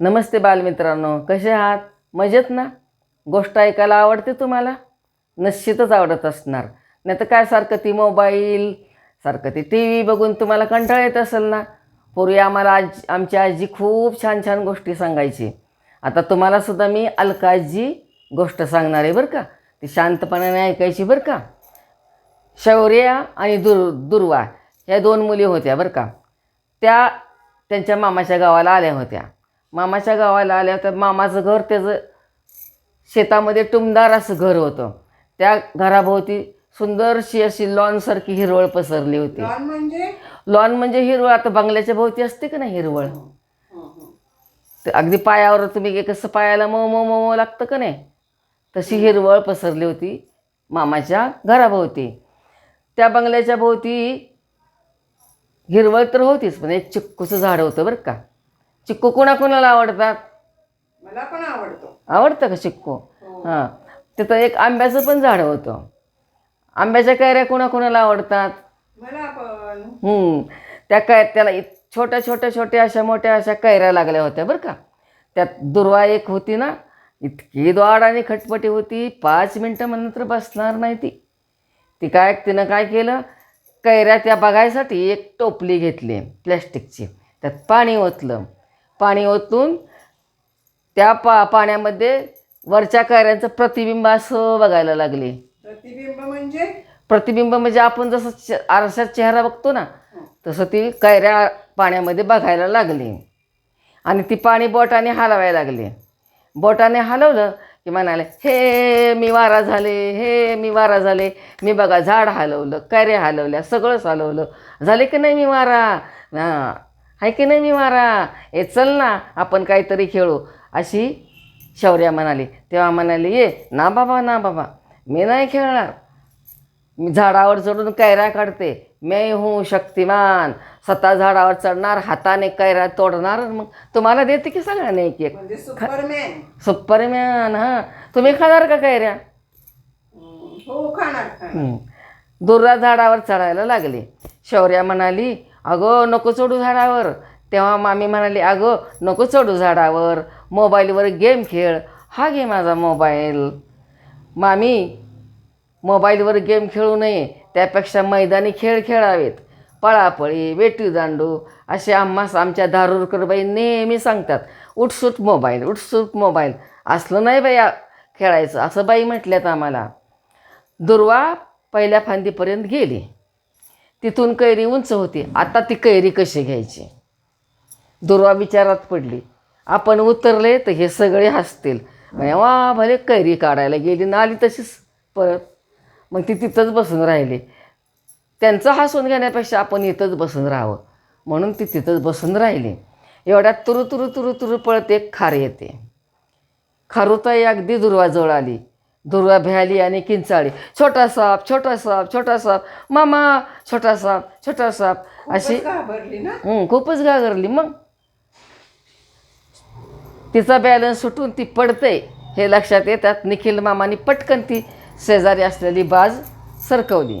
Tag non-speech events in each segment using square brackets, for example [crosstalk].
नमस्ते बालमित्रांनो कसे आहात? मजेत ना? गोष्ट ऐकायला आवडते तुम्हाला? निश्चितच आवडत असणार. नाही तर काय सारखं ती मोबाईल सारखं ती टी व्ही बघून तुम्हाला कंटाळा येत असेल ना? पूर्वी आम्हाला आज आमची आजी खूप छान छान गोष्टी सांगायची. आता तुम्हालासुद्धा मी अलकाजी गोष्ट सांगणार आहे बरं का? ती शांतपणाने ऐकायची बरं का? शौर्या आणि दुर दुर्वा ह्या दोन मुली होत्या बरं का? त्या त्यांच्या मामाच्या गावाला आल्या होत्या. मामाच्या गावाला आल्या होत्या. मामाचं घर त्याचं शेतामध्ये टुमदार असं घर होतं. त्या घराभोवती सुंदरशी अशी लॉनसारखी हिरवळ पसरली होती. लॉन म्हणजे? लॉन म्हणजे हिरवळ. आता बंगल्याच्या भोवती असते का ना हिरवळ? ते अगदी पायावर तुम्ही कसं पायाला मऊ मऊ मऊ लागतं का नाही? तशी हिरवळ पसरली होती मामाच्या घराभोवती. त्या बंगल्याच्या भोवती हिरवळ तर होतीच पण एक चिक्कूचं झाड होतं बरं का. चिक्कू कोणाकोणाला आवडतात मला पण आवडतो. आवडतं का चिक्कू? हो. हां. तिथं एक आंब्याचं पण झाड होतं. आंब्याच्या कैऱ्या कोणाकोणाला आवडतात? मला पण. हम्म. त्या काय त्याला इत- छोट्या छोट्या छोट्या अशा मोठ्या अशा कैऱ्या लागल्या होत्या बरं का. त्यात दुर्वा एक होती ना. इतकी द्वाड आणि खटपटी होती. पाच मिनटं म्हणून तर बसणार नाही ती. ती काय तिनं काय केलं? कैऱ्या त्या बघायसाठी एक टोपली घेतली प्लॅस्टिकची. त्यात पाणी ओतलं. पाणी ओतून त्या पा पाण्यामध्ये वरच्या कैऱ्यांचं प्रतिबिंब असं बघायला लागले. प्रतिबिंब म्हणजे? प्रतिबिंब म्हणजे आपण जसं आरशात चेहरा बघतो ना तसं ती कैऱ्या पाण्यामध्ये बघायला लागली. आणि ती पाणी बोटाने हलवायला लागली. बोटाने हलवलं की म्हणाले हे मी वारा झाले हे मी वारा झाले. मी बघा झाड हलवलं कैऱ्या हलवल्या सगळंच हलवलं. झाले की नाही मी वारा? हां. आहे की नाही मी वारा ए चल ना आपण काहीतरी खेळू. अशी शौर्या म्हणाली. तेव्हा म्हणाली ये ना बाबा ना बाबा मी नाही खेळणार. मी झाडावर चढून कैऱ्या काढते. मी हूँ शक्तिमान. स्वतः झाडावर चढणार हाताने कैऱ्या तोडणार मग तुम्हाला देते की सगळ्यांना एक एक? म्हणजे सुपरमॅन. सुपरमॅन हां. तुम्ही खाणार का कैऱ्या? हो खाणार हं. दुर्रा झाडावर चढायला लागली. शौर्या म्हणाली अगं नको चढू झाडावर. तेव्हा मामी म्हणाली अगं नको चढू झाडावर. मोबाईलवर गेम खेळ. हा घे माझा मोबाईल. मामी मोबाईलवर गेम खेळू नये. त्यापेक्षा मैदानी खेळ खेळावेत. पळापळी वेटी दांडू असे आम्हास आमच्या धारूरकरबाई नेहमी सांगतात उठसूट मोबाईल उठसूट मोबाईल. असलं नाही बाई खेळायचं असं बाई म्हटल्यात आम्हाला. दुर्वा पहिल्या फांदीपर्यंत गेली. तिथून कैरी उंच होती. आता ती कैरी कशी घ्यायची? दुर्वा विचारात पडली. आपण उतरले तर हे सगळे हसतील. वा भले कैरी काढायला गेली ना आली तशीच परत. मग ती तिथंच बसून राहिली. त्यांचं हसून घेण्यापेक्षा आपण इथंच बसून राहावं. म्हणून ती तिथंच बसून राहिली. एवढ्यात तुरु तुरु तुरु तुरु पळत एक खार येते. खारुताई अगदी दुर्वाजवळ आली. दुर्वा भ्याली आणि किंचाळी. छोटा साप छोटा साप छोटा साप. मामा छोटा साप छोटा साप. अशी खूपच घाबरली ना? हं, खूपच घागरली मग? तिचा बॅलन्स सुटून ती पडते. हे लक्षात येतात. निखिल मामाने पटकन ती शेजारी असलेली बाज सरकवली.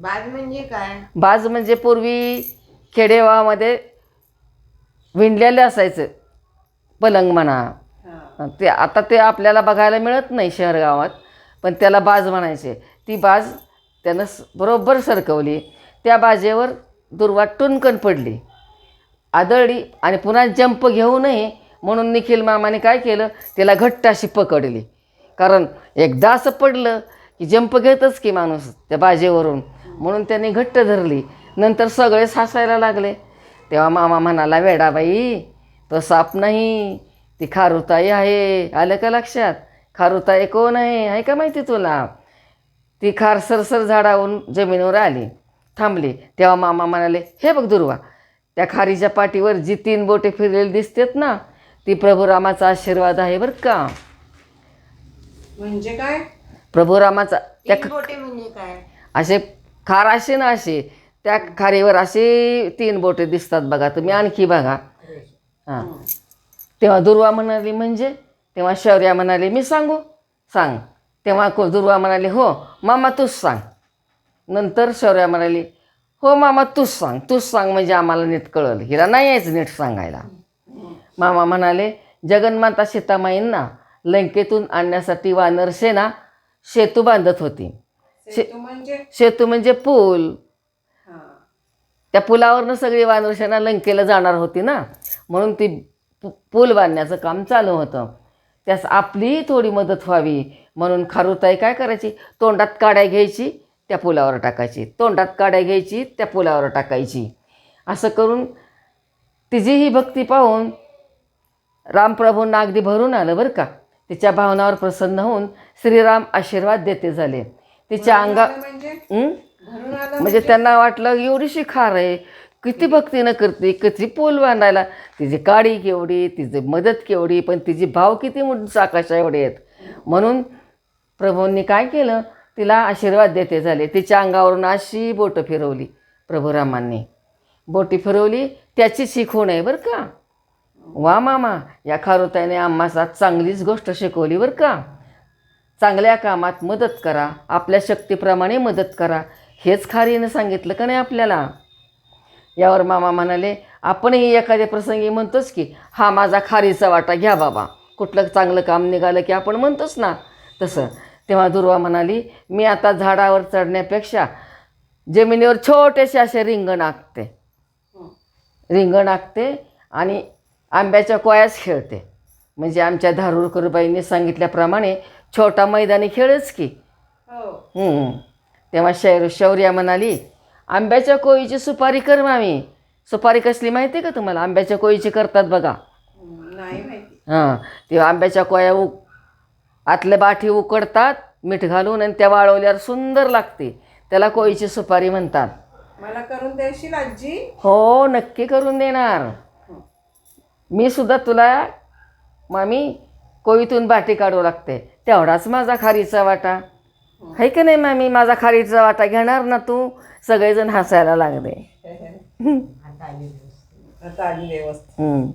बाज म्हणजे काय? बाज म्हणजे पूर्वी खेडेगावामध्ये विणलेलं असायचं. पलंग म्हणा. ते आता ते आपल्याला बघायला मिळत नाही शहर गावात पण त्याला बाज म्हणायचे. ती बाज त्यानं स- बरोबर सरकवली. त्या बाजेवर दुर्वा टुनकन पडली. आदळली आणि पुन्हा जंप घेऊ नये म्हणून निखिल मामाने काय केलं? त्याला घट्ट अशी पकडली. कारण एकदा असं पडलं की जंप घेतच की माणूस त्या बाजेवरून. म्हणून त्याने घट्ट धरली. नंतर सगळेच हसायला लागले. तेव्हा मामा म्हणाला वेडाबाई तो साप नाही. ती खारुताई आहे आलं का लक्षात? खारुताई कोण आहे? आहे का माहिती तुला? ती खार सरसर झाडावरून जमिनीवर आली थांबली. तेव्हा मामा म्हणाले हे बघ दुर्वा त्या खारीच्या पाठीवर जी तीन बोटे फिरलेली दिसतात ना ती प्रभू रामाचा आशीर्वाद आहे बरं का? म्हणजे काय? प्रभू रामाचा त्या बोटे म्हणजे काय? असे खार असे ना असे त्या खारीवर असे तीन बोटे दिसतात बघा तुम्ही आणखी बघा. हां. तेव्हा दुर्वा म्हणाली म्हणजे? तेव्हा शौर्या म्हणाली मी सांगू? सांग. तेव्हा को दुर्वा म्हणाली हो मामा तूच सांग. नंतर शौर्या म्हणाली हो मामा तूच सांग. तूच सांग म्हणजे आम्हाला नीट कळलं. हिला नाही यायचं नीट सांगायला. मामा म्हणाले जगन्माता सीतामाईंना लंकेतून आणण्यासाठी वानरसेना सेतू बांधत होती. सेतू म्हणजे? सेतू म्हणजे पूल. त्या पुलावरनं सगळी वानरसेना लंकेला जाणार होती ना? म्हणून ती पु- पूल बांधण्याचं काम चालू होतं. त्यास आपलीही थोडी मदत व्हावी. म्हणून खारुताई काय करायची? तोंडात काड्या घ्यायची त्या पुलावर टाकायची. तोंडात काड्या घ्यायची त्या पुलावर टाकायची. असं करून तिची ही भक्ती पाहून रामप्रभूंना अगदी भरून आलं बरं का. तिच्या भावनावर प्रसन्न होऊन श्रीराम आशीर्वाद देते झाले. तिच्या अंगा म्हणजे? आलं म्हणजे? त्यांना वाटलं एवढीशी खार आहे. किती भक्तीनं करते किती पोल बांधायला. तिची काडी केवढी तिची मदत केवढी पण तिची भाव किती मोठी आकाशा एवढे आहेत. म्हणून प्रभूंनी काय केलं तिला आशीर्वाद देते झाले. तिच्या अंगावरून अशी बोटं फिरवली प्रभुरामांनी. बोटी फिरवली त्याची शिकवण आहे बरं का. वा मामा या खारुताईने आम्हाला चांगलीच गोष्ट शिकवली बरं का. चांगल्या कामात मदत करा आपल्या शक्तीप्रमाणे मदत करा. हेच खारीनं सांगितलं का नाही आपल्याला? यावर मामा म्हणाले आपणही एखाद्या प्रसंगी म्हणतोच की हा माझा खारीचा वाटा घ्या बाबा. कुठलं चांगलं काम निघालं की आपण म्हणतोच ना. तसं. तेव्हा दुर्वा म्हणाली मी आता झाडावर चढण्यापेक्षा जमिनीवर छोटेसे असे रिंगण आखते रिंगण आखते आणि आंब्याच्या कोयास खेळते. म्हणजे आमच्या धारूरकरबाईंनी सांगितल्याप्रमाणे छोटा मैदानी खेळच की. हो. तेव्हा शैर शौर्या म्हणाली आंब्याच्या कोळीची सुपारी कर मामी. सुपारी कसली माहिती आहे का तुम्हाला? आंब्याच्या कोळीची करतात बघा. नाही माहिती. हां तेव्हा आंब्याच्या कोया उ आतल्या बाठी उकडतात मीठ घालून आणि त्या वाळवल्यावर सुंदर लागते. त्याला कोळीची सुपारी म्हणतात. मला करून द्यायशील आजी? हो नक्की करून देणार. मी सुद्धा तुला मामी कोळीतून बाटी काढू लागते. तेवढाच माझा खारीचा वाटा. आहे का नाही मामी? माझा खारीचा वाटा घेणार ना तू? सगळेजण हसायला लागले. [laughs] आता आली व्यवस्थित. हं.